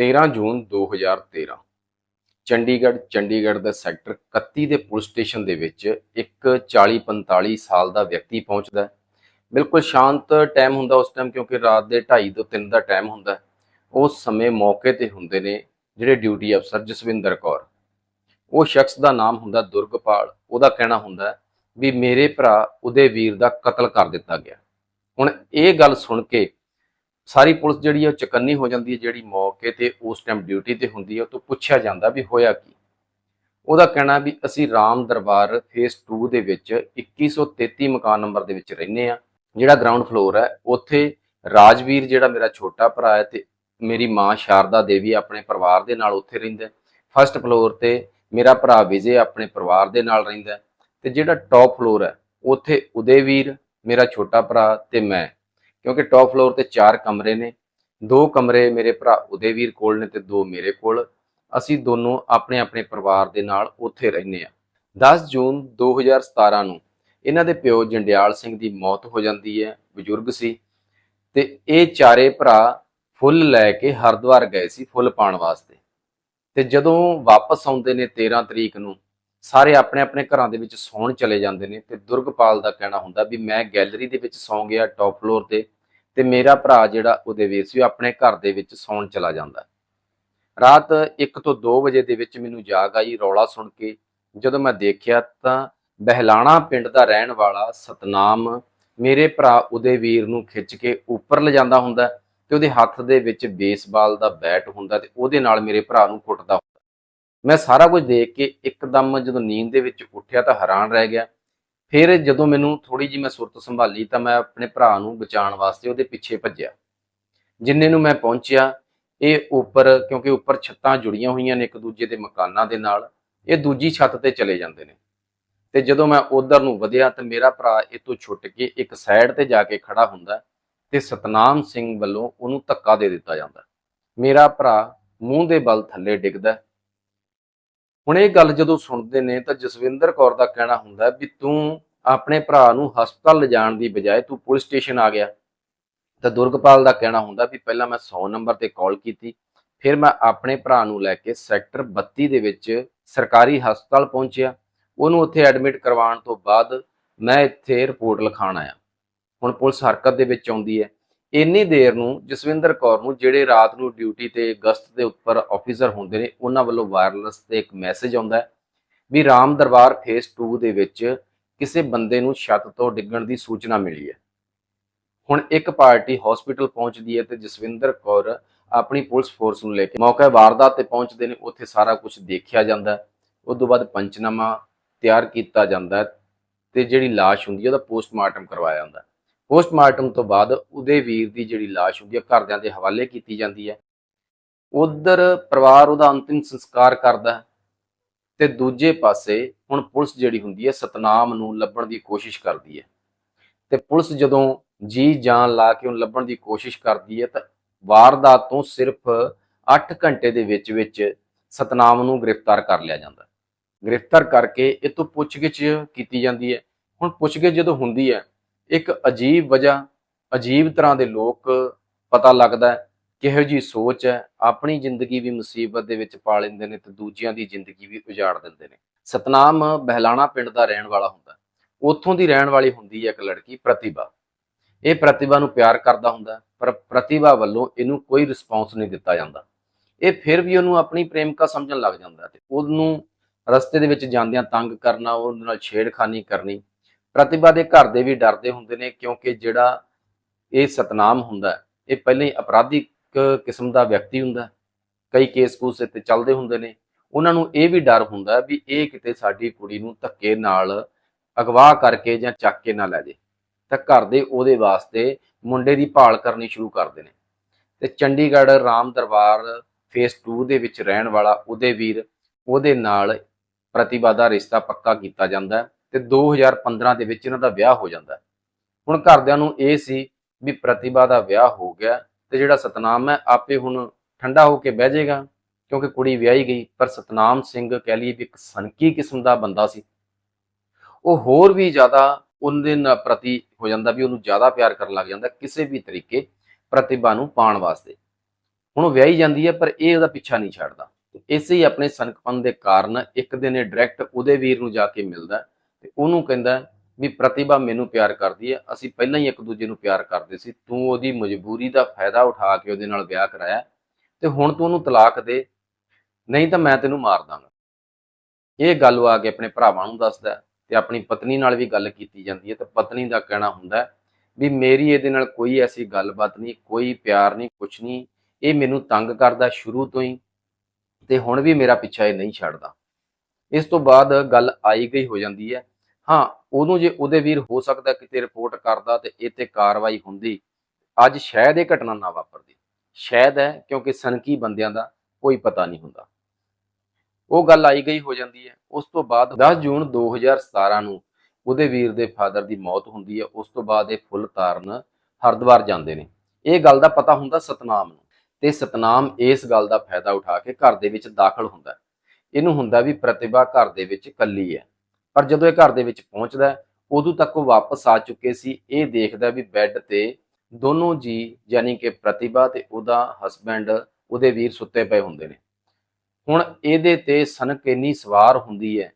13 ਜੂਨ 2013 ਚੰਡੀਗੜ੍ਹ ਚੰਡੀਗੜ੍ਹ ਦੇ ਸੈਕਟਰ 31 ਦੇ ਪੁਲਿਸ ਸਟੇਸ਼ਨ ਦੇ ਵਿੱਚ ਇੱਕ 40-45 ਸਾਲ ਦਾ ਵਿਅਕਤੀ ਪਹੁੰਚਦਾ ਬਿਲਕੁਲ ਸ਼ਾਂਤ ਟਾਈਮ ਹੁੰਦਾ ਉਸ ਟਾਈਮ ਕਿਉਂਕਿ ਰਾਤ ਦੇ 2:30 ਤੋਂ 3 ਦਾ ਟਾਈਮ ਹੁੰਦਾ ਉਸ ਸਮੇਂ ਮੌਕੇ ਤੇ ਹੁੰਦੇ ਨੇ ਜਿਹੜੇ ਡਿਊਟੀ ਅਫਸਰ ਜਸਵਿੰਦਰ ਕੌਰ। ਉਹ ਸ਼ਖਸ ਦਾ ਨਾਮ ਹੁੰਦਾ ਦੁਰਗਪਾਲ। ਉਹਦਾ ਕਹਿਣਾ ਹੁੰਦਾ ਵੀ ਮੇਰੇ ਭਰਾ ਉਹਦੇ ਵੀਰ ਦਾ ਕਤਲ ਕਰ ਦਿੱਤਾ ਗਿਆ। ਹੁਣ ਇਹ ਗੱਲ ਸੁਣ ਕੇ ਸਾਰੀ ਪੁਲਿਸ ਜਿਹੜੀ ਹੈ ਉਹ ਚਕੰਨੀ ਹੋ ਜਾਂਦੀ ਹੈ ਜਿਹੜੀ ਮੌਕੇ ਤੇ ਉਸ ਟਾਈਮ ਡਿਊਟੀ ਤੇ ਹੁੰਦੀ ਹੈ ਉਹ ਤੋਂ ਪੁੱਛਿਆ ਜਾਂਦਾ ਵੀ ਹੋਇਆ ਕੀ? ਉਹਦਾ ਕਹਿਣਾ ਵੀ ਅਸੀਂ ਰਾਮ ਦਰਬਾਰ ਫੇਸ 2 ਦੇ ਵਿੱਚ 2133 ਮਕਾਨ ਨੰਬਰ ਦੇ ਵਿੱਚ ਰਹਿੰਦੇ ਆ। ਜਿਹੜਾ ਗਰਾਊਂਡ ਫਲੋਰ ਹੈ, ਉੱਥੇ ਰਾਜਵੀਰ ਜਿਹੜਾ ਮੇਰਾ ਛੋਟਾ ਭਰਾ ਹੈ ਤੇ ਮੇਰੀ ਮਾਂ ਸ਼ਾਰਦਾ ਦੇਵੀ ਆਪਣੇ ਪਰਿਵਾਰ ਦੇ ਨਾਲ ਉੱਥੇ ਰਹਿੰਦਾ ਫਸਟ ਫਲੋਰ ਤੇ ਮੇਰਾ ਭਰਾ ਵਿਜੇ ਆਪਣੇ ਪਰਿਵਾਰ ਦੇ ਨਾਲ ਰਹਿੰਦਾ ਹੈ ਤੇ ਜਿਹੜਾ ਟੌਪ ਫਲੋਰ ਹੈ, ਉੱਥੇ ਉਦੇਵੀਰ, ਮੇਰਾ ਛੋਟਾ ਭਰਾ ਤੇ ਮੈਂ। ਕਿਉਂਕਿ ਟੌਪ ਫਲੋਰ ਤੇ ਚਾਰ ਕਮਰੇ ਨੇ, ਦੋ ਕਮਰੇ ਮੇਰੇ ਭਰਾ ਉਦੇਵੀਰ ਕੋਲ ਨੇ ਤੇ ਦੋ ਮੇਰੇ ਕੋਲ। ਅਸੀਂ ਦੋਨੋਂ ਆਪਣੇ ਆਪਣੇ ਪਰਿਵਾਰ ਦੇ ਨਾਲ ਉੱਥੇ ਰਹਿੰਦੇ ਆ 10 ਜੂਨ 2017 ਨੂੰ ਇਹਨਾਂ ਦੇ ਪਿਓ ਜੰਡਿਆਲ ਸਿੰਘ ਦੀ ਮੌਤ ਹੋ ਜਾਂਦੀ ਹੈ, ਬਜ਼ੁਰਗ ਸੀ। ਤੇ ਇਹ ਚਾਰੇ ਭਰਾ ਫੁੱਲ ਲੈ ਕੇ ਹਰਿਦੁਆਰ ਗਏ ਸੀ ਫੁੱਲ ਪਾਣ ਵਾਸਤੇ। ਤੇ ਜਦੋਂ ਵਾਪਸ ਆਉਂਦੇ ਨੇ 13 ਤਰੀਕ ਨੂੰ ਸਾਰੇ ਆਪਣੇ ਆਪਣੇ ਘਰਾਂ ਦੇ ਵਿੱਚ ਸੌਣ ਚਲੇ ਜਾਂਦੇ ਨੇ ਤੇ ਦੁਰਗਪਾਲ ਦਾ ਕਹਿਣਾ ਹੁੰਦਾ ਵੀ ਮੈਂ ਗੈਲਰੀ ਦੇ ਵਿੱਚ ਸੌਂ ਗਿਆ ਟੌਪ ਫਲੋਰ ਤੇ ਤੇ ਮੇਰਾ ਭਰਾ ਜਿਹੜਾ ਉਹਦੇ ਵੀਰ ਸੀ ਉਹ ਆਪਣੇ ਘਰ ਦੇ ਵਿੱਚ ਸੌਣ ਚਲਾ ਜਾਂਦਾ। ਰਾਤ 1 ਤੋਂ 2 ਵਜੇ ਦੇ ਵਿੱਚ ਮੈਨੂੰ ਜਾਗ ਆਈ, ਰੌਲਾ ਸੁਣ ਕੇ ਜਦੋਂ ਮੈਂ ਦੇਖਿਆ ਤਾਂ ਬਹਿਲਾਣਾ ਪਿੰਡ ਦਾ ਰਹਿਣ ਵਾਲਾ ਸਤਨਾਮ ਮੇਰੇ ਭਰਾ ਉਹਦੇ ਵੀਰ ਨੂੰ ਖਿੱਚ ਕੇ ਉੱਪਰ ਲਿਜਾਂਦਾ ਹੁੰਦਾ ਹੈ ਤੇ ਉਹਦੇ ਹੱਥ ਦੇ ਵਿੱਚ ਬੇਸਬਾਲ ਦਾ ਬੈਟ ਹੁੰਦਾ ਤੇ ਉਹਦੇ ਨਾਲ ਮੇਰੇ ਭਰਾ ਨੂੰ ਕੁੱਟਦਾ ਮੈਂ ਸਾਰਾ ਕੁਝ ਦੇਖ ਕੇ ਇੱਕਦਮ ਜਦੋਂ ਨੀਂਦ ਦੇ ਵਿੱਚ ਉੱਠਿਆ ਤਾਂ ਹੈਰਾਨ ਰਹਿ ਗਿਆ। ਫਿਰ ਜਦੋਂ ਮੈਨੂੰ ਥੋੜੀ ਜਿਹੀ ਮੈਂ ਸੁਰਤ ਸੰਭਾਲੀ ਤਾਂ ਮੈਂ ਆਪਣੇ ਭਰਾ ਨੂੰ ਬਚਾਉਣ ਵਾਸਤੇ ਉਹਦੇ ਪਿੱਛੇ ਭੱਜਿਆ। ਜਿੰਨੇ ਨੂੰ ਮੈਂ ਪਹੁੰਚਿਆ, ਇਹ ਉੱਪਰ ਕਿਉਂਕਿ ਉੱਪਰ ਛੱਤਾਂ ਜੁੜੀਆਂ ਹੋਈਆਂ ਨੇ ਇੱਕ ਦੂਜੇ ਦੇ ਮਕਾਨਾਂ ਦੇ ਨਾਲ, ਇਹ ਦੂਜੀ ਛੱਤ ਤੇ ਚਲੇ ਜਾਂਦੇ ਨੇ। ਤੇ ਜਦੋਂ ਮੈਂ ਉਧਰ ਨੂੰ ਵਧਿਆ ਤਾਂ ਮੇਰਾ ਭਰਾ ਇਹ ਤੋਂ ਛੁੱਟ ਕੇ ਇੱਕ ਸਾਈਡ ਤੇ ਜਾ ਕੇ ਖੜਾ ਹੁੰਦਾ ਹੈ ਤੇ ਸਤਨਾਮ ਸਿੰਘ ਵੱਲੋਂ ਉਹਨੂੰ ਧੱਕਾ ਦੇ ਦਿੱਤਾ ਜਾਂਦਾ। ਮੇਰਾ ਭਰਾ ਮੂੰਹ ਦੇ ਬਲ ਥੱਲੇ ਡਿੱਗਦਾ ਹੁਣ ਇਹ ਗੱਲ ਜਦੋਂ ਸੁਣਦੇ ਨੇ ਤਾਂ ਜਸਵਿੰਦਰ ਕੌਰ ਦਾ ਕਹਿਣਾ ਹੁੰਦਾ ਵੀ ਤੂੰ ਆਪਣੇ ਭਰਾ ਨੂੰ ਹਸਪਤਾਲ ਲਿਜਾਣ ਦੀ ਬਜਾਏ ਤੂੰ ਪੁਲਿਸ ਸਟੇਸ਼ਨ ਆ ਗਿਆ। ਤਾਂ ਦੁਰਗਪਾਲ ਦਾ ਕਹਿਣਾ ਹੁੰਦਾ ਵੀ ਪਹਿਲਾਂ ਮੈਂ 100 ਨੰਬਰ ਤੇ ਕਾਲ ਕੀਤੀ, ਫਿਰ ਮੈਂ ਆਪਣੇ ਭਰਾ ਨੂੰ ਲੈ ਕੇ ਸੈਕਟਰ 32 ਦੇ ਵਿੱਚ ਸਰਕਾਰੀ ਹਸਪਤਾਲ ਪਹੁੰਚਿਆ। ਉਹਨੂੰ ਉੱਥੇ ਐਡਮਿਟ ਕਰਵਾਉਣ ਤੋਂ ਬਾਅਦ ਮੈਂ ਇੱਥੇ ਰਿਪੋਰਟ ਲਿਖਾਣ ਆਇਆ। ਹੁਣ ਪੁਲਿਸ ਹਰਕਤ ਦੇ ਵਿੱਚ ਆਉਂਦੀ ਹੈ। ਇੰਨੀ ਦੇਰ ਨੂੰ ਜਸਵਿੰਦਰ ਕੌਰ ਨੂੰ ਜਿਹੜੇ ਰਾਤ ਨੂੰ ਡਿਊਟੀ ਤੇ ਗਸਤ ਦੇ ਉੱਪਰ ਆਫੀਸਰ ਹੁੰਦੇ ਨੇ, ਉਹਨਾਂ ਵੱਲੋਂ ਵਾਇਰਲੈਸ ਤੇ ਇੱਕ ਮੈਸੇਜ ਆਉਂਦਾ ਵੀ ਰਾਮ ਦਰਬਾਰ ਫੇਸ 2 ਦੇ ਵਿੱਚ ਕਿਸੇ ਬੰਦੇ ਨੂੰ ਛੱਤ ਤੋਂ ਡਿੱਗਣ ਦੀ ਸੂਚਨਾ ਮਿਲੀ ਹੈ। ਹੁਣ ਇੱਕ ਪਾਰਟੀ ਹਸਪੀਟਲ ਪਹੁੰਚਦੀ ਹੈ ਤੇ ਜਸਵਿੰਦਰ ਕੌਰ ਆਪਣੀ ਪੁਲਿਸ ਫੋਰਸ ਨੂੰ ਲੈ ਕੇ ਮੌਕੇ ਵਾਰਦਾਤ ਤੇ ਪਹੁੰਚਦੇ ਨੇ, ਉੱਥੇ ਸਾਰਾ ਕੁਝ ਦੇਖਿਆ ਜਾਂਦਾ ਹੈ। ਉਸ ਤੋਂ ਬਾਅਦ ਪੰਚਨਾਮਾ ਤਿਆਰ ਕੀਤਾ ਜਾਂਦਾ ਹੈ ਤੇ ਜਿਹੜੀ ਲਾਸ਼ ਹੁੰਦੀ ਹੈ, ਉਹਦਾ ਪੋਸਟਮਾਰਟਮ ਕਰਵਾਇਆ ਜਾਂਦਾ ਪੋਸਟਮਾਰਟਮ ਤੋਂ ਬਾਅਦ ਉਹਦੇ ਵੀਰ ਦੀ ਜਿਹੜੀ ਲਾਸ਼ ਹੁੰਦੀ ਹੈ ਘਰਦਿਆਂ ਦੇ ਹਵਾਲੇ ਕੀਤੀ ਜਾਂਦੀ ਹੈ। ਉਧਰ ਪਰਿਵਾਰ ਉਹਦਾ ਅੰਤਿਮ ਸੰਸਕਾਰ ਕਰਦਾ ਹੈ ਤੇ ਦੂਜੇ ਪਾਸੇ ਹੁਣ ਪੁਲਿਸ ਜਿਹੜੀ ਹੁੰਦੀ ਹੈ, ਸਤਨਾਮ ਨੂੰ ਲੱਭਣ ਦੀ ਕੋਸ਼ਿਸ਼ ਕਰਦੀ ਹੈ। ਤੇ ਪੁਲਿਸ ਜਦੋਂ ਜੀ ਜਾਨ ਲਾ ਕੇ ਉਹਨੂੰ ਲੱਭਣ ਦੀ ਕੋਸ਼ਿਸ਼ ਕਰਦੀ ਹੈ, ਤਾਂ ਵਾਰਦਾਤ ਤੋਂ ਸਿਰਫ 8 ਘੰਟੇ ਦੇ ਵਿੱਚ ਵਿੱਚ ਸਤਨਾਮ ਨੂੰ ਗ੍ਰਿਫਤਾਰ ਕਰ ਲਿਆ ਜਾਂਦਾ ਗ੍ਰਿਫਤਾਰ ਕਰਕੇ ਇਹ ਤੋਂ ਪੁੱਛਗਿੱਛ ਕੀਤੀ ਜਾਂਦੀ ਹੈ। ਹੁਣ ਪੁੱਛਗਿੱਛ ਜਦੋਂ ਹੁੰਦੀ ਹੈ ਇੱਕ ਅਜੀਬ ਵਜ੍ਹਾ, ਅਜੀਬ ਤਰ੍ਹਾਂ ਦੇ ਲੋਕ ਪਤਾ ਲੱਗਦਾ ਕਿਹੋ ਜੀ ਸੋਚ ਹੈ, ਆਪਣੀ ਜ਼ਿੰਦਗੀ ਵੀ ਮੁਸੀਬਤ ਦੇ ਵਿੱਚ ਪਾ ਲੈਂਦੇ ਨੇ ਤੇ ਦੂਜਿਆਂ ਦੀ ਜ਼ਿੰਦਗੀ ਵੀ ਉਜਾੜ ਦਿੰਦੇ ਨੇ। ਸਤਨਾਮ ਬਹਿਲਾਣਾ ਪਿੰਡ ਦਾ ਰਹਿਣ ਵਾਲਾ ਹੁੰਦਾ ਉੱਥੋਂ ਦੀ ਰਹਿਣ ਵਾਲੀ ਹੁੰਦੀ ਹੈ ਇੱਕ ਲੜਕੀ, ਪ੍ਰਤਿਭਾ। ਇਹ ਪ੍ਰਤਿਭਾ ਨੂੰ ਪਿਆਰ ਕਰਦਾ ਹੁੰਦਾ ਪਰ ਪ੍ਰਤਿਭਾ ਵੱਲੋਂ ਇਹਨੂੰ ਕੋਈ ਰਿਸਪੌਂਸ ਨਹੀਂ ਦਿੱਤਾ ਜਾਂਦਾ। ਇਹ ਫਿਰ ਵੀ ਉਹਨੂੰ ਆਪਣੀ ਪ੍ਰੇਮਿਕਾ ਸਮਝਣ ਲੱਗ ਜਾਂਦਾ ਹੈ ਤੇ ਉਹਨੂੰ ਰਸਤੇ ਦੇ ਵਿੱਚ ਜਾਂਦਿਆਂ ਤੰਗ ਕਰਨਾ, ਉਹਦੇ ਨਾਲ ਛੇੜਖਾਨੀ ਕਰਨੀ ਪ੍ਰਤਿਭਾ ਦੇ ਘਰ ਦੇ ਵੀ ਡਰਦੇ ਹੁੰਦੇ ਨੇ ਕਿਉਂਕਿ ਜਿਹੜਾ ਇਹ ਸਤਨਾਮ ਹੁੰਦਾ ਇਹ ਪਹਿਲਾਂ ਹੀ ਅਪਰਾਧਿਕ ਕਿਸਮ ਦਾ ਵਿਅਕਤੀ ਹੁੰਦਾ ਕਈ ਕੇਸ ਕੂਸ ਇੱਥੇ ਚੱਲਦੇ ਹੁੰਦੇ ਨੇ। ਉਹਨਾਂ ਨੂੰ ਇਹ ਵੀ ਡਰ ਹੁੰਦਾ ਵੀ ਇਹ ਕਿਤੇ ਸਾਡੀ ਕੁੜੀ ਨੂੰ ਧੱਕੇ ਨਾਲ ਅਗਵਾ ਕਰਕੇ ਜਾਂ ਚੱਕ ਕੇ ਨਾ ਲੈ ਜੇ। ਤਾਂ ਘਰ ਦੇ ਉਹਦੇ ਵਾਸਤੇ ਮੁੰਡੇ ਦੀ ਭਾਲ ਕਰਨੀ ਸ਼ੁਰੂ ਕਰਦੇ ਨੇ ਤੇ ਚੰਡੀਗੜ੍ਹ ਰਾਮ ਦਰਬਾਰ ਫੇਸ 2 ਦੇ ਵਿੱਚ ਰਹਿਣ ਵਾਲਾ ਉਹਦੇ ਵੀਰ, ਉਹਦੇ ਨਾਲ ਪ੍ਰਤਿਭਾ ਦਾ ਰਿਸ਼ਤਾ ਪੱਕਾ ਕੀਤਾ ਜਾਂਦਾ ਹੈ। ਤੇ 2015 ਦੇ ਵਿੱਚ ਇਹਨਾਂ ਦਾ ਵਿਆਹ ਹੋ ਜਾਂਦਾ ਹੁਣ ਘਰਦਿਆਂ ਨੂੰ ਇਹ ਸੀ ਵੀ ਪ੍ਰਤਿਭਾ ਦਾ ਵਿਆਹ ਹੋ ਗਿਆ ਤੇ ਜਿਹੜਾ ਸਤਨਾਮ ਹੈ, ਆਪੇ ਹੁਣ ਠੰਡਾ ਹੋ ਕੇ ਬਹਿ ਜਾਏਗਾ, ਕਿਉਂਕਿ ਕੁੜੀ ਵਿਆਹੀ ਗਈ, ਪਰ ਸਤਨਾਮ ਸਿੰਘ ਕਹਿ ਲਈਏ ਵੀ ਇੱਕ ਸਨਕੀ ਕਿਸਮ ਦਾ ਬੰਦਾ ਸੀ। ਉਹ ਹੋਰ ਵੀ ਜ਼ਿਆਦਾ ਉਹਦੇ ਨਾਲ ਪ੍ਰਤੀ ਹੋ ਜਾਂਦਾ ਵੀ ਉਹਨੂੰ ਜ਼ਿਆਦਾ ਪਿਆਰ ਕਰਨ ਲੱਗ ਜਾਂਦਾ ਕਿਸੇ ਵੀ ਤਰੀਕੇ ਪ੍ਰਤਿਭਾ ਨੂੰ ਪਾਉਣ ਵਾਸਤੇ। ਹੁਣ ਉਹ ਵਿਆਹੀ ਜਾਂਦੀ ਹੈ, ਪਰ ਇਹ ਉਹਦਾ ਪਿੱਛਾ ਨਹੀਂ ਛੱਡਦਾ। ਇਸੇ ਹੀ ਆਪਣੇ ਸਨਕਪਨ ਦੇ ਕਾਰਨ ਇੱਕ ਦਿਨ ਇਹ ਡਾਇਰੈਕਟ ਉਹਦੇ ਵੀਰ ਨੂੰ ਜਾ ਕੇ ਮਿਲਦਾ ਤੇ ਉਹਨੂੰ ਕਹਿੰਦਾ ਵੀ ਪ੍ਰਤਿਭਾ ਮੈਨੂੰ ਪਿਆਰ ਕਰਦੀ ਹੈ, ਅਸੀਂ ਪਹਿਲਾਂ ਹੀ ਇੱਕ ਦੂਜੇ ਨੂੰ ਪਿਆਰ ਕਰਦੇ ਸੀ, ਤੂੰ ਉਹਦੀ ਮਜਬੂਰੀ ਦਾ ਫਾਇਦਾ ਉਠਾ ਕੇ ਉਹਦੇ ਨਾਲ ਵਿਆਹ ਕਰਾਇਆ ਤੇ ਹੁਣ ਤੂੰ ਉਹਨੂੰ ਤਲਾਕ ਦੇ, ਨਹੀਂ ਤਾਂ ਮੈਂ ਤੈਨੂੰ ਮਾਰ ਦਾਂਗਾ। ਇਹ ਗੱਲ ਉਹ ਆ ਕੇ ਆਪਣੇ ਭਰਾਵਾਂ ਨੂੰ ਦੱਸਦਾ ਹੈ ਤੇ ਆਪਣੀ ਪਤਨੀ ਨਾਲ ਵੀ ਗੱਲ ਕੀਤੀ ਜਾਂਦੀ ਹੈ ਤੇ ਪਤਨੀ ਦਾ ਕਹਿਣਾ ਹੁੰਦਾ ਵੀ ਮੇਰੀ ਇਹਦੇ ਨਾਲ ਕੋਈ ਐਸੀ ਗੱਲਬਾਤ ਨਹੀਂ, ਕੋਈ ਪਿਆਰ ਨਹੀਂ, ਕੁਛ ਨਹੀਂ, ਇਹ ਮੈਨੂੰ ਤੰਗ ਕਰਦਾ ਸ਼ੁਰੂ ਤੋਂ ਹੀ ਤੇ ਹੁਣ ਵੀ ਮੇਰਾ ਪਿੱਛਾ ਇਹ ਨਹੀਂ ਛੱਡਦਾ। ਇਸ ਤੋਂ ਬਾਅਦ ਗੱਲ ਆਈ ਗਈ ਹੋ ਜਾਂਦੀ ਹੈ ਹਾਂ, ਉਹਨੂੰ ਜੇ ਉਹਦੇ ਵੀਰ ਹੋ ਸਕਦਾ ਕਿਤੇ ਰਿਪੋਰਟ ਕਰਦਾ ਤੇ ਇਹ ਤੇ ਕਾਰਵਾਈ ਹੁੰਦੀ। ਅੱਜ ਸ਼ਾਇਦ ਇਹ ਘਟਨਾ ਨਾ ਵਾਪਰਦੀ। ਸ਼ਾਇਦ ਹੈ, ਕਿਉਂਕਿ ਸਨਕੀ ਬੰਦਿਆਂ ਦਾ ਕੋਈ ਪਤਾ ਨਹੀਂ ਹੁੰਦਾ। ਉਹ ਗੱਲ ਆਈ ਗਈ ਹੋ ਜਾਂਦੀ ਹੈ। ਉਸ ਤੋਂ ਬਾਅਦ 10 ਜੂਨ 2017 ਨੂੰ ਉਹਦੇ ਵੀਰ ਦੇ ਫਾਦਰ ਦੀ ਮੌਤ ਹੁੰਦੀ ਹੈ। ਉਸ ਤੋਂ ਬਾਅਦ ਇਹ ਫੁੱਲ ਤਾਰਨ ਹਰਿਦੁਆਰ ਜਾਂਦੇ ਨੇ। ਇਹ ਗੱਲ ਦਾ ਪਤਾ ਹੁੰਦਾ ਸਤਨਾਮ ਨੂੰ। ਤੇ ਸਤਨਾਮ ਇਸ ਗੱਲ ਦਾ ਫਾਇਦਾ ਉਠਾ ਕੇ ਘਰ ਦੇ ਵਿੱਚ ਦਾਖਲ ਹੁੰਦਾ ਇਹਨੂੰ ਹੁੰਦਾ ਵੀ ਪ੍ਰਤਿਭਾ ਘਰ ਦੇ ਵਿੱਚ ਇਕੱਲੀ ਹੈ। ਪਰ ਜਦੋਂ ਇਹ ਘਰ ਦੇ ਵਿੱਚ ਪਹੁੰਚਦਾ ਉਦੋਂ ਤੱਕ ਉਹ ਵਾਪਸ ਆ ਚੁੱਕੇ ਸੀ। ਇਹ ਦੇਖਦਾ ਵੀ ਬੈੱਡ ਤੇ ਦੋਨੋਂ ਜੀ ਯਾਨੀ ਕਿ ਪ੍ਰਤਿਭਾ ਤੇ ਉਹਦਾ ਹਸਬੈਂਡ ਉਹਦੇ ਵੀਰ ਸੁੱਤੇ ਪਏ ਹੁੰਦੇ ਨੇ। ਹੁਣ ਇਹਦੇ ਤੇ ਸਨਕ ਇੰਨੀ ਸਵਾਰ ਹੁੰਦੀ ਹੈ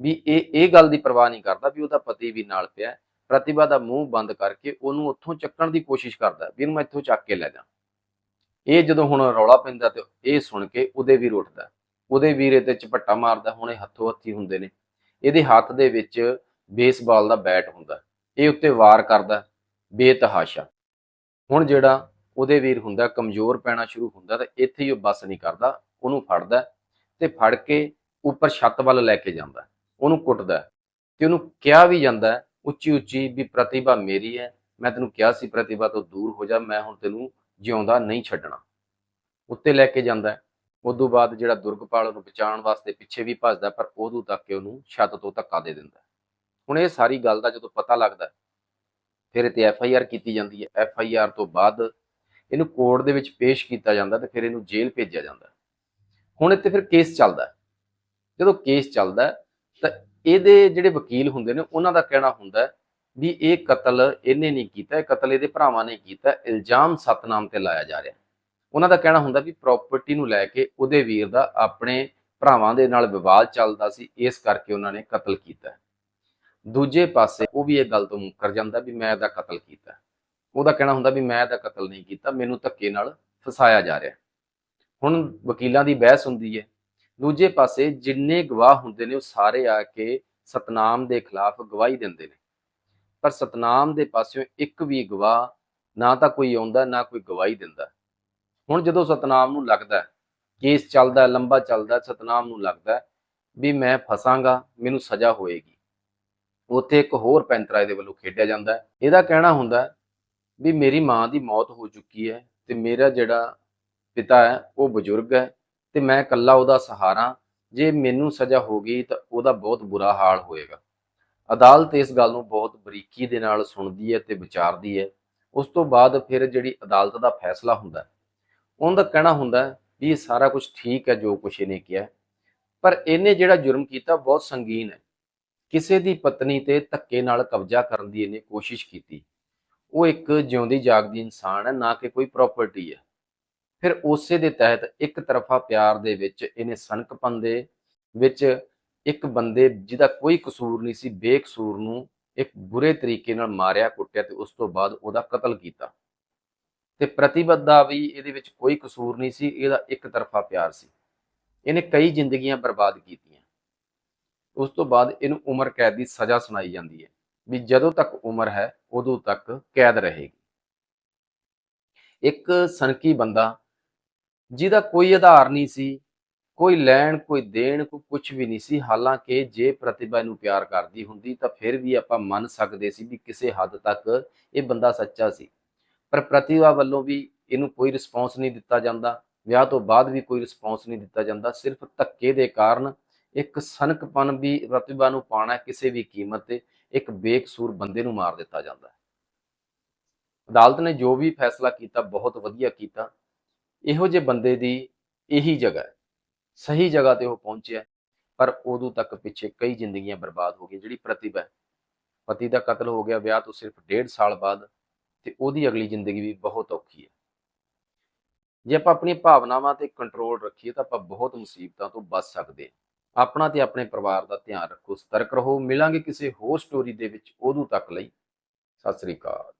ਵੀ ਇਹ ਇਹ ਗੱਲ ਦੀ ਪਰਵਾਹ ਨਹੀਂ ਕਰਦਾ ਵੀ ਉਹਦਾ ਪਤੀ ਵੀ ਨਾਲ ਪਿਆ ਹੈ। ਪ੍ਰਤਿਭਾ ਦਾ ਮੂੰਹ ਬੰਦ ਕਰਕੇ ਉਹਨੂੰ ਉੱਥੋਂ ਚੱਕਣ ਦੀ ਕੋਸ਼ਿਸ਼ ਕਰਦਾ ਵੀ ਇਹਨੂੰ ਮੈਂ ਇੱਥੋਂ ਚੱਕ ਕੇ ਲੈ ਜਾ। ਇਹ ਜਦੋਂ ਹੁਣ ਰੌਲਾ ਪੈਂਦਾ ਤੇ ਇਹ ਸੁਣ ਕੇ ਉਹਦੇ ਵੀਰ ਉੱਠਦਾ ਉਹਦੇ ਵੀਰ ਤੇ ਝਪੱਟਾ ਮਾਰਦਾ, ਹੁਣ ਇਹ ਹੱਥੋਂ ਹੱਥੀ ਹੁੰਦੇ ਨੇ। ਇਹਦੇ ਹੱਥ ਦੇ ਵਿੱਚ ਬੇਸਬਾਲ ਦਾ ਬੈਟ ਹੁੰਦਾ ਇਹ ਉੱਤੇ ਵਾਰ ਕਰਦਾ ਬੇਤਹਾਸ਼ਾ। ਹੁਣ ਜਿਹੜਾ ਉਹਦੇ ਵੀਰ ਹੁੰਦਾ, ਕਮਜ਼ੋਰ ਪੈਣਾ ਸ਼ੁਰੂ ਹੁੰਦਾ, ਤਾਂ ਇੱਥੇ ਹੀ ਉਹ ਬਸ ਨਹੀਂ ਕਰਦਾ, ਉਹਨੂੰ ਫੜਦਾ ਤੇ ਫੜ ਕੇ ਉੱਪਰ ਛੱਤ ਵੱਲ ਲੈ ਕੇ ਜਾਂਦਾ ਉਹਨੂੰ ਕੁੱਟਦਾ ਤੇ ਉਹਨੂੰ ਕਿਹਾ ਵੀ ਜਾਂਦਾ ਉੱਚੀ ਉੱਚੀ ਵੀ ਪ੍ਰਤਿਭਾ ਮੇਰੀ ਹੈ, ਮੈਂ ਤੈਨੂੰ ਕਿਹਾ ਸੀ ਪ੍ਰਤਿਭਾ ਤੋਂ ਦੂਰ ਹੋ ਜਾ, ਮੈਂ ਹੁਣ ਤੈਨੂੰ ਜਿਉਂਦਾ ਨਹੀਂ ਛੱਡਣਾ। ਉੱਤੇ ਲੈ ਕੇ ਜਾਂਦਾ ਉਦੋਂ ਬਾਅਦ ਜਿਹੜਾ ਦੁਰਗਪਾਲ ਉਹਨੂੰ ਬਚਾਉਣ ਵਾਸਤੇ ਪਿੱਛੇ ਵੀ ਭੱਜਦਾ, ਪਰ ਉਦੋਂ ਤੱਕ ਕਿ ਉਹਨੂੰ ਛੱਤ ਤੋਂ ਧੱਕਾ ਦੇ ਦਿੰਦਾ ਹੁਣ ਇਹ ਸਾਰੀ ਗੱਲ ਦਾ ਜਦੋਂ ਪਤਾ ਲੱਗਦਾ ਫਿਰ ਇਹ ਤੇ ਐਫ ਆਈ ਆਰ ਕੀਤੀ ਜਾਂਦੀ ਹੈ। ਐਫ ਆਈ ਆਰ ਤੋਂ ਬਾਅਦ ਇਹਨੂੰ ਕੋਰਟ ਦੇ ਵਿੱਚ ਪੇਸ਼ ਕੀਤਾ ਜਾਂਦਾ ਤੇ ਫਿਰ ਇਹਨੂੰ ਜੇਲ੍ਹ ਭੇਜਿਆ ਜਾਂਦਾ ਹੈ। ਹੁਣ ਇੱਥੇ ਫਿਰ ਕੇਸ ਚੱਲਦਾ ਜਦੋਂ ਕੇਸ ਚੱਲਦਾ ਤਾਂ ਇਹਦੇ ਜਿਹੜੇ ਵਕੀਲ ਹੁੰਦੇ ਨੇ, ਉਹਨਾਂ ਦਾ ਕਹਿਣਾ ਹੁੰਦਾ ਵੀ ਇਹ ਕਤਲ ਇਹਨੇ ਨਹੀਂ ਕੀਤਾ, ਇਹ ਕਤਲ ਇਹਦੇ ਭਰਾਵਾਂ ਨੇ ਕੀਤਾ, ਇਲਜ਼ਾਮ ਸਤਨਾਮ ਤੇ ਲਾਇਆ ਜਾ ਰਿਹਾ। ਉਹਨਾਂ ਦਾ ਕਹਿਣਾ ਹੁੰਦਾ ਵੀ ਪ੍ਰਾਪਰਟੀ ਨੂੰ ਲੈ ਕੇ ਉਹਦੇ ਵੀਰ ਦਾ ਆਪਣੇ ਭਰਾਵਾਂ ਦੇ ਨਾਲ ਵਿਵਾਦ ਚੱਲਦਾ ਸੀ, ਇਸ ਕਰਕੇ ਉਹਨਾਂ ਨੇ ਕਤਲ ਕੀਤਾ ਦੂਜੇ ਪਾਸੇ ਉਹ ਵੀ ਇਹ ਗੱਲ ਤੋਂ ਮੁੱਕਰ ਜਾਂਦਾ ਵੀ ਮੈਂ ਇਹਦਾ ਕਤਲ ਕੀਤਾ ਉਹਦਾ ਕਹਿਣਾ ਹੁੰਦਾ ਵੀ ਮੈਂ ਇਹਦਾ ਕਤਲ ਨਹੀਂ ਕੀਤਾ, ਮੈਨੂੰ ਧੱਕੇ ਨਾਲ ਫਸਾਇਆ ਜਾ ਰਿਹਾ ਹੁਣ ਵਕੀਲਾਂ ਦੀ ਬਹਿਸ ਹੁੰਦੀ ਹੈ। ਦੂਜੇ ਪਾਸੇ ਜਿੰਨੇ ਗਵਾਹ ਹੁੰਦੇ ਨੇ ਉਹ ਸਾਰੇ ਆ ਕੇ ਸਤਨਾਮ ਦੇ ਖਿਲਾਫ ਗਵਾਹੀ ਦਿੰਦੇ ਨੇ। ਪਰ ਸਤਨਾਮ ਦੇ ਪਾਸਿਓਂ ਇੱਕ ਵੀ ਗਵਾਹ ਨਾ ਤਾਂ ਕੋਈ ਆਉਂਦਾ, ਨਾ ਕੋਈ ਗਵਾਹੀ ਦਿੰਦਾ। ਹੁਣ ਜਦੋਂ ਸਤਨਾਮ ਨੂੰ ਲੱਗਦਾ ਕੇਸ ਚੱਲਦਾ ਲੰਬਾ ਚੱਲਦਾ ਸਤਨਾਮ ਨੂੰ ਲੱਗਦਾ ਵੀ ਮੈਂ ਫਸਾਂਗਾ, ਮੈਨੂੰ ਸਜ਼ਾ ਹੋਏਗੀ। ਉੱਥੇ ਇੱਕ ਹੋਰ ਪੈਂਤਰਾ ਇਹਦੇ ਵੱਲੋਂ ਖੇਡਿਆ ਜਾਂਦਾ ਹੈ। ਇਹਦਾ ਕਹਿਣਾ ਹੁੰਦਾ ਵੀ ਮੇਰੀ ਮਾਂ ਦੀ ਮੌਤ ਹੋ ਚੁੱਕੀ ਹੈ ਤੇ ਮੇਰਾ ਜਿਹੜਾ ਪਿਤਾ ਹੈ, ਉਹ ਬਜ਼ੁਰਗ ਹੈ ਤੇ ਮੈਂ ਇਕੱਲਾ ਉਹਦਾ ਸਹਾਰਾ, ਜੇ ਮੈਨੂੰ ਸਜ਼ਾ ਹੋ ਗਈ ਤਾਂ ਉਹਦਾ ਬਹੁਤ ਬੁਰਾ ਹਾਲ ਹੋਏਗਾ। ਅਦਾਲਤ ਇਸ ਗੱਲ ਨੂੰ ਬਹੁਤ ਬਰੀਕੀ ਦੇ ਨਾਲ ਸੁਣਦੀ ਹੈ ਤੇ ਵਿਚਾਰਦੀ ਹੈ। ਉਸ ਤੋਂ ਬਾਅਦ ਫਿਰ ਜਿਹੜੀ ਅਦਾਲਤ ਦਾ ਫੈਸਲਾ ਹੁੰਦਾ ਹੈ, ਉਹਦਾ ਕਹਿਣਾ ਹੁੰਦਾ ਵੀ ਇਹ ਸਾਰਾ ਕੁਝ ਠੀਕ ਹੈ ਜੋ ਕੁਛ ਇਹਨੇ ਕਿਹਾ ਪਰ ਇਹਨੇ ਜਿਹੜਾ ਜੁਰਮ ਕੀਤਾ ਬਹੁਤ ਸੰਗੀਨ ਹੈ। ਕਿਸੇ ਦੀ ਪਤਨੀ ਤੇ ਧੱਕੇ ਨਾਲ ਕਬਜ਼ਾ ਕਰਨ ਦੀ ਇਹਨੇ ਕੋਸ਼ਿਸ਼ ਕੀਤੀ। ਉਹ ਇੱਕ ਜਿਉਂਦੀ ਜਾਗਦੀ ਇਨਸਾਨ ਹੈ ਨਾ ਕਿ ਕੋਈ ਪ੍ਰਾਪਰਟੀ ਹੈ। ਫਿਰ ਉਸੇ ਦੇ ਤਹਿਤ ਇੱਕ ਤਰਫਾ ਪਿਆਰ ਦੇ ਵਿੱਚ ਇਹਨੇ ਸਨਕਪਨ ਦੇ ਵਿੱਚ ਇੱਕ ਬੰਦੇ ਜਿਹਦਾ ਕੋਈ ਕਸੂਰ ਨਹੀਂ ਸੀ ਬੇਕਸੂਰ ਨੂੰ ਇੱਕ ਬੁਰੇ ਤਰੀਕੇ ਨਾਲ ਮਾਰਿਆ ਕੁੱਟਿਆ ਤੇ ਉਸ ਤੋਂ ਬਾਅਦ ਉਹਦਾ ਕਤਲ ਕੀਤਾ। ਤੇ ਪ੍ਰਤੀਬੱਧ ਦਾ ਵੀ ਇਹਦੇ ਵਿੱਚ ਕੋਈ ਕਸੂਰ ਨਹੀਂ ਸੀ, ਇਹਦਾ ਇੱਕ ਤਰਫਾ ਪਿਆਰ ਸੀ। ਇਹਨੇ ਕਈ ਜ਼ਿੰਦਗੀਆਂ ਬਰਬਾਦ ਕੀਤੀਆਂ। ਉਸ ਤੋਂ ਬਾਅਦ ਇਹਨੂੰ ਉਮਰ ਕੈਦ ਦੀ ਸਜ਼ਾ ਸੁਣਾਈ ਜਾਂਦੀ ਹੈ ਵੀ ਜਦੋਂ ਤੱਕ ਉਮਰ ਹੈ, ਉਦੋਂ ਤੱਕ ਕੈਦ ਰਹੇਗੀ। ਇੱਕ ਸਨਕੀ ਬੰਦਾ ਜਿਹਦਾ ਕੋਈ ਆਧਾਰ ਨਹੀਂ ਸੀ, ਕੋਈ ਲੈਣ, ਕੋਈ ਦੇਣ, ਕੋਈ ਕੁਝ ਵੀ ਨਹੀਂ ਸੀ, ਹਾਲਾਂਕਿ ਜੇ ਪ੍ਰਤਿਭਾ ਨੂੰ ਪਿਆਰ ਕਰਦੀ ਹੁੰਦੀ ਤਾਂ ਫਿਰ ਵੀ ਆਪਾਂ ਮੰਨ ਸਕਦੇ ਸੀ ਵੀ ਕਿਸੇ ਹੱਦ ਤੱਕ ਇਹ ਬੰਦਾ ਸੱਚਾ ਸੀ। ਪਰ ਪ੍ਰਤਿਭਾ ਵੱਲੋਂ ਵੀ ਇਹਨੂੰ ਕੋਈ ਰਿਸਪੌਂਸ ਨਹੀਂ ਦਿੱਤਾ ਜਾਂਦਾ। ਵਿਆਹ ਤੋਂ ਬਾਅਦ ਵੀ ਕੋਈ ਰਿਸਪੌਂਸ ਨਹੀਂ ਦਿੱਤਾ ਜਾਂਦਾ। ਸਿਰਫ ਧੱਕੇ ਦੇ ਕਾਰਨ ਇੱਕ ਸਨਕਪਨ ਵੀ ਪ੍ਰਤਿਭਾ ਨੂੰ ਪਾਣਾ ਕਿਸੇ ਵੀ ਕੀਮਤ ਤੇ ਇੱਕ ਬੇਕਸੂਰ ਬੰਦੇ ਨੂੰ ਮਾਰ ਦਿੱਤਾ ਜਾਂਦਾ ਹੈ। ਅਦਾਲਤ ਨੇ ਜੋ ਵੀ ਫੈਸਲਾ ਕੀਤਾ, ਬਹੁਤ ਵਧੀਆ ਕੀਤਾ। ਇਹੋ ਜਿਹੇ ਬੰਦੇ ਦੀ ਇਹੀ ਜਗ੍ਹਾ ਹੈ। ਸਹੀ ਜਗ੍ਹਾ ਤੇ ਉਹ ਪਹੁੰਚਿਆ ਪਰ ਉਦੋਂ ਤੱਕ ਪਿੱਛੇ ਕਈ ਜ਼ਿੰਦਗੀਆਂ ਬਰਬਾਦ ਹੋ ਗਈਆਂ। ਜਿਹੜੀ ਪ੍ਰਤਿਭਾ ਪਤੀ ਦਾ ਕਤਲ ਹੋ ਗਿਆ, ਵਿਆਹ ਤੋਂ ਸਿਰਫ ਡੇਢ ਸਾਲ ਬਾਅਦ ਤੇ ਉਹਦੀ ਅਗਲੀ ਜ਼ਿੰਦਗੀ ਵੀ ਬਹੁਤ ਔਖੀ ਹੈ। ਜੇ ਆਪਾਂ ਆਪਣੀਆਂ ਭਾਵਨਾਵਾਂ ਤੇ ਕੰਟਰੋਲ ਰੱਖੀਏ ਤਾਂ ਆਪਾਂ ਬਹੁਤ ਮੁਸੀਬਤਾਂ ਤੋਂ ਬਚ ਸਕਦੇ ਹਾਂ। ਆਪਣਾ ਤੇ ਆਪਣੇ ਪਰਿਵਾਰ ਦਾ ਧਿਆਨ ਰੱਖੋ, ਸਤਰਕ ਰਹੋ, ਮਿਲਾਂਗੇ ਕਿਸੇ ਹੋਰ ਸਟੋਰੀ ਦੇ ਵਿੱਚ ਉਦੋਂ ਤੱਕ ਲਈ। ਸਤਿ ਸ੍ਰੀ ਅਕਾਲ।